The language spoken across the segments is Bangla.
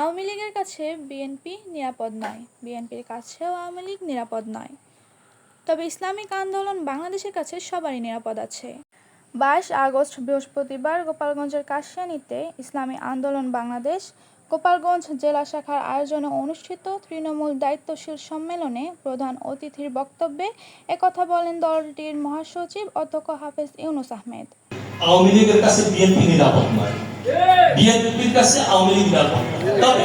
আওয়ামী লীগের কাছে বিএনপি নিরাপদ নয়। বিএনপির কাছেও আওয়ামী লীগ নিরাপদ নয়। তবে ইসলামিক আন্দোলন বাংলাদেশের কাছে সবারই নিরাপদ আছে। বাইশ আগস্ট বৃহস্পতিবার গোপালগঞ্জের কাশিয়ানীতে ইসলামী আন্দোলন বাংলাদেশ গোপালগঞ্জ জেলা শাখার আয়োজনে অনুষ্ঠিত তৃণমূল দায়িত্বশীল সম্মেলনে প্রধান অতিথির বক্তব্যে একথা বলেন দলটির মহাসচিব অধ্যক্ষ হাফেজ ইউনুস আহমেদ। আওয়ামী লীগের কাছে বিএনপি নিরাপদ নয়। বিএনপির কাছে আওয়ামী লীগ নিরাপদ নয়। তবে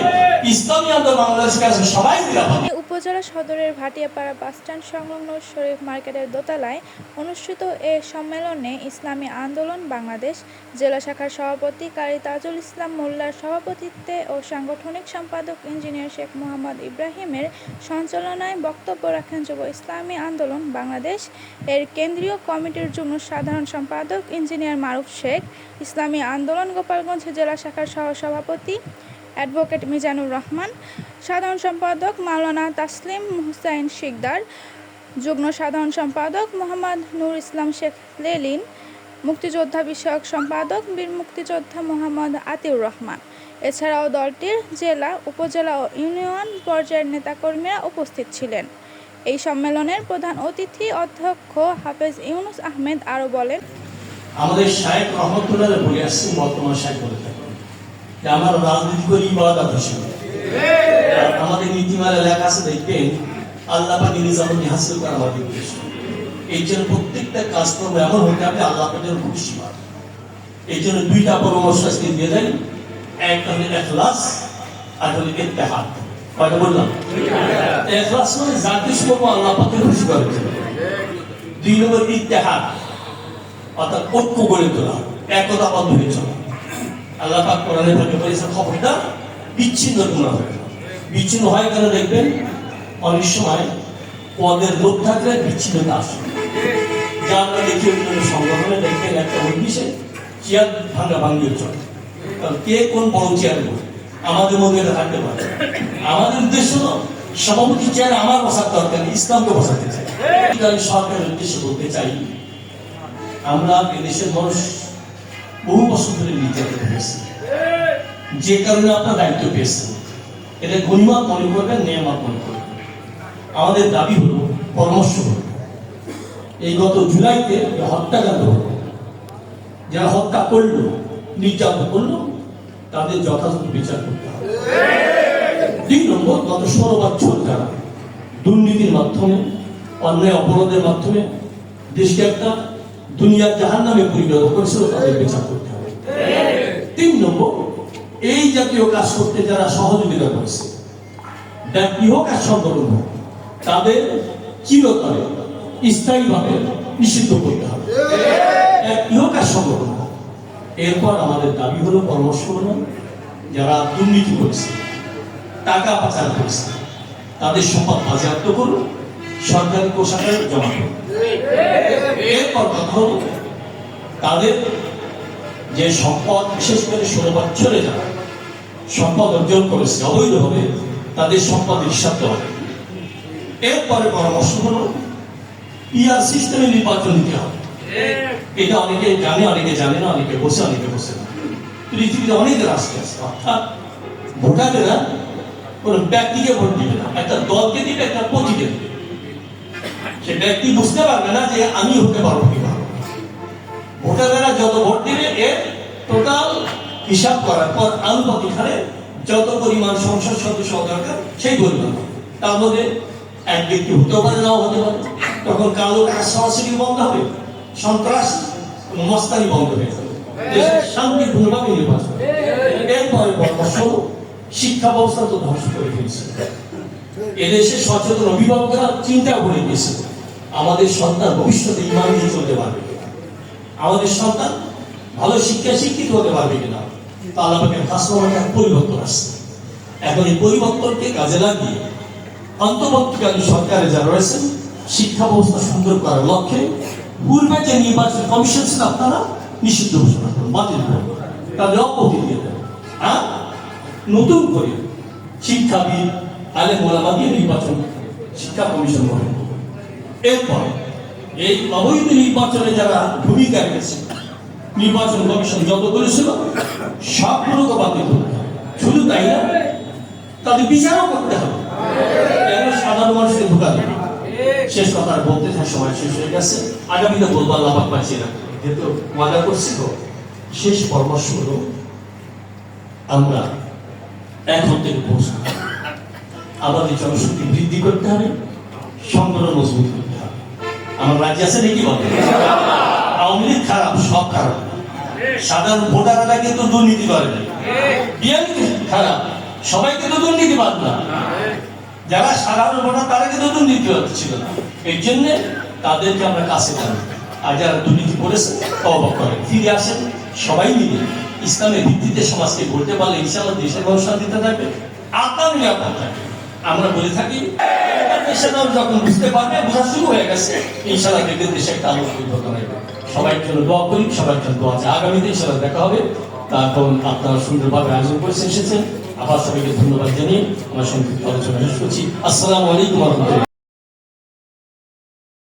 ইসলামী আন্দোলন বাংলাদেশের কাছে সবাই নিরাপদ। উপজেলা সদরের ভাটিয়াপাড়া বাসস্ট্যান্ড সংলগ্ন শরীফ মার্কেটের দোতলায় অনুষ্ঠিত এ সম্মেলনে ইসলামী আন্দোলন, বাংলাদেশ জেলা শাখার সভাপতি কারি তাজুল ইসলাম মোল্লার সভাপতিত্বে ও সাংগঠনিক সম্পাদক ইঞ্জিনিয়ার শেখ মোহাম্মদ ইব্রাহিমের সঞ্চালনায় বক্তব্য রাখেন যুব ইসলামী আন্দোলন, বাংলাদেশ এর কেন্দ্রীয় কমিটির যুগ্ম সাধারণ সম্পাদক ইঞ্জিনিয়ার মারুফ শেখ, ইসলামী আন্দোলন, গোপালগঞ্জ জেলা শাখার সহসভাপতি অ্যাডভোকেট মিজানুর রহমান, সাধারণ সম্পাদক মাওলানা তাসলিম হুসাইন শিকদার, যুগ্ম সাধারণ সম্পাদক মোহাম্মদ নূর ইসলাম শেখ লেলিন, মুক্তিযোদ্ধা বিষয়ক সম্পাদক বীর মুক্তিযোদ্ধা মোহাম্মদ আতিউর রহমান। এছাড়াও দলটির জেলা, উপজেলা ও ইউনিয়ন পর্যায়ের নেতাকর্মীরা উপস্থিত ছিলেন। এই সম্মেলনের প্রধান অতিথি অধ্যক্ষ হাফেজ ইউনুস আহমেদ আরও বলেন, আমাদের শাহেক রহমতুল্লাহ বলে বর্তমান শাহেক বলে আমার রাজনীতি করি ইবাদত হিসেবে আমাদের নীতিমালা লেখা আছে, দেখবেন আল্লাহ পাকে নিজামতি হাসিল করা আমাদের উদ্দেশ্য এই জন্য প্রত্যেকটা কাজকর্ম এমন হতে হবে, আল্লাহ পাকের খুশি হয়। এই জন্য দুইটা পরামর্শ আজকে দিয়ে দেন। একটা হলো এখলাস, আর হলো ইত্তেহাদ। কয়টা বললাম? এখলাস মানে কিছু করব আল্লাহ পাকে খুশি করার জন্য দুই নম্বর ইত্তেহাদ, অর্থাৎ ঐক্য গড়ে তোলা, একতা বন্ধ হয়ে চলা। আল্লাহ পাক কোরআনে থাকে বলেছে খবরটা বিচ্ছিন্ন তোমরা হবে বিচ্ছিন্ন হয় কেন দেখবেন? অনেক সময় পদের লোক থাকলে বিচ্ছিন্নতা আসে। যা আমরা দেখি অন্যান্য সংগঠনে দেখবেন একটা উদ্দেশ্যে চেয়ার ভাঙ্গা ভাঙ্গিয়ে চলে কারণ কে কোন বড় চেয়ার আমাদের মধ্যে থাকতে পারে। আমাদের উদ্দেশ্য হলো, সভাপতি চেয়ার আমার বসার দরকার ইসলামকে বসাতে চাই। আমি সরকারের উদ্দেশ্য বলতে চাই, আমরা এদেশের মানুষ বহু বছর ধরে নির্যাতিত হয়েছে যে কারণে আপনার দায়িত্ব পেয়েছেন। এটা গণিমত মনে করবেন, নিয়ামত মনে করবেন। আমাদের দাবি হলো পরামর্শ হলো। এই গত জুলাইতে হত্যাকাণ্ড হলো, যারা হত্যা করল, নির্যাতন করল, তাদের যথাযথ বিচার করতে হবে। দুই নম্বর, গত ষোলো বছর যারা দুর্নীতির মাধ্যমে, অন্যায় অপরাধের মাধ্যমে দেশকে একটা দুনিয়ার জাহান নামে পরিণত করেছিল তাদের বিচার করতে হবে। তিন নম্বর, এই জাতীয় কাজ করতে যারা সহযোগিতা করেছে, ব্যক্তি হোক আর সংগঠন হোক, তাদের চিরতরে স্থায়ীভাবে নিষিদ্ধ করতে হবে। ব্যক্তি হোক আর সংগঠন এরপর আমাদের দাবি হলো পরামর্শ হলো যারা দুর্নীতি করেছে, টাকা পাচার করেছে, তাদের সম্পদ বাজেয়াপ্ত করুন, সরকারি কোষাগারে জমা করুন। এরপর কথা তাদের যে সম্পদ, বিশেষ করে ষোলো বছরে যারা সম্পদ অর্জন করেছে, অবৈধভাবে তাদের সম্পদ হিসাব হবে। এরপরে পরামর্শ হলো পিআর সিস্টেমে নির্বাচন দিতে হবে। এটা অনেকে জানে অনেকে জানে না, অনেকে বসে অনেকে বসে না। পৃথিবীতে অনেক রাষ্ট্র আছে, অর্থাৎ ভোটারেরা কোন ব্যক্তিকে ভোট দিবে না। একটা দলকে দিবে, একটা প্রতীকে দিবে। সে ব্যক্তি বুঝতে পারবে না যে আমি হতে পারব কি পারব না। ভোটারেরা যত ভোট দিবে, এর টোটাল হিসাব করার পর আনুপাতিক হারে যত পরিমাণ সংসদ সদস্য দরকার, সেই পরিমাণ। তার মধ্যে এক ব্যক্তি হতেও পারে, নাও হতে পারে। তখন কালো টাকা সরাসরি বন্ধ হবে, সন্ত্রাস, মস্তানি বন্ধ হয়ে যাবে। শান্তিপূর্ণভাবে নির্বাচন এরপরে পরামর্শ, শিক্ষা ব্যবস্থা তো ধ্বংস করে ফেলছে। এদেশে সচেতন অভিভাবকরা চিন্তা করে দিয়েছে। আমাদের সন্তান ভবিষ্যতে ইমান নিয়ে চলতে পারবে কিনা? আমাদের সন্তান ভালো শিক্ষা শিক্ষিত হতে পারবে কিনা? তা আমাকে খাসমানের পরিবর্তন আসছে। এখন এই পরিবর্তনকে কাজে লাগিয়ে অন্তর্বর্তীকালীন সরকারে যারা রয়েছেন, শিক্ষা ব্যবস্থা সুন্দর করার লক্ষ্যে পূর্বে যে নির্বাচন কমিশন ছিল, আপনারা নিষিদ্ধ ঘোষণা করুন, বাতিল করুন। তাদের অব্যাহতি দিয়ে দেন। আর নতুন করে শিক্ষাবিদ আলেম ওলামা দিয়ে নির্বাচন শিক্ষা কমিশন গঠন। এরপর এই অবৈধ নির্বাচনে যারা ভূমিকা রেখেছে, নির্বাচন কমিশন যত করেছিল সবগুলোকে বাতিল শুধু তাই না, তাদের বিচারও করতে হবে। সাধারণ মানুষকে ঢুকাবে শেষ কথা বলতে সময় শেষ হয়ে গেছে। আগামীতে বলব আল্লাহ বাঁচিয়ে রাখবে যেহেতু ওয়াদা করছি তো, শেষ পরামর্শ হলো, আমরা এখন থেকে পৌঁছাবো। আমাদের জনশক্তি বৃদ্ধি করতে হবে সংগঠন মজবুত করতে আমার রাজ্য আছে নাকি বলে আওয়ামী লীগ খারাপ, সব খারাপ। সাধারণ ভোটাররা কিন্তু দুর্নীতি করে বিএনপি খারাপ। সবাই কিন্তু দুর্নীতিবাদ না। যারা সাধারণ ভোটার, তারা কিন্তু দুর্নীতিবাদ ছিল না। এই জন্য তাদেরকে আমরা কাছে টানি। আর যারা দুর্নীতি করেছে তবা করে। ফিরে আসেন সবাই মিলে ইসলামের ভিত্তিতে সমাজকে গড়তে পারলে ইনশাআল্লাহ দেশের মানুষ শান্তিতে থাকবে আপনার নিরাপদ থাকবে। আমরা বলে থাকি পেশাদার যখন বুঝতে পারবে, বোঝা শুরু হয়ে গেছে। ইনশাল্লাহ কিন্তু দেশে একটা আলো পরিবর্তন হবে। সবাই জন্য দোয়া করি, সবার জন্য দোয়া আছে আগামীতে ইনশাল্লাহ দেখা হবে। তারপর আপনারা সুন্দরভাবে আয়োজন করে এসেছেন। আবার সবাইকে ধন্যবাদ জানিয়ে আমার সঙ্গে আলোচনা শেষ করছি। আসসালামু আলাইকুম রহমতুল্লাহ।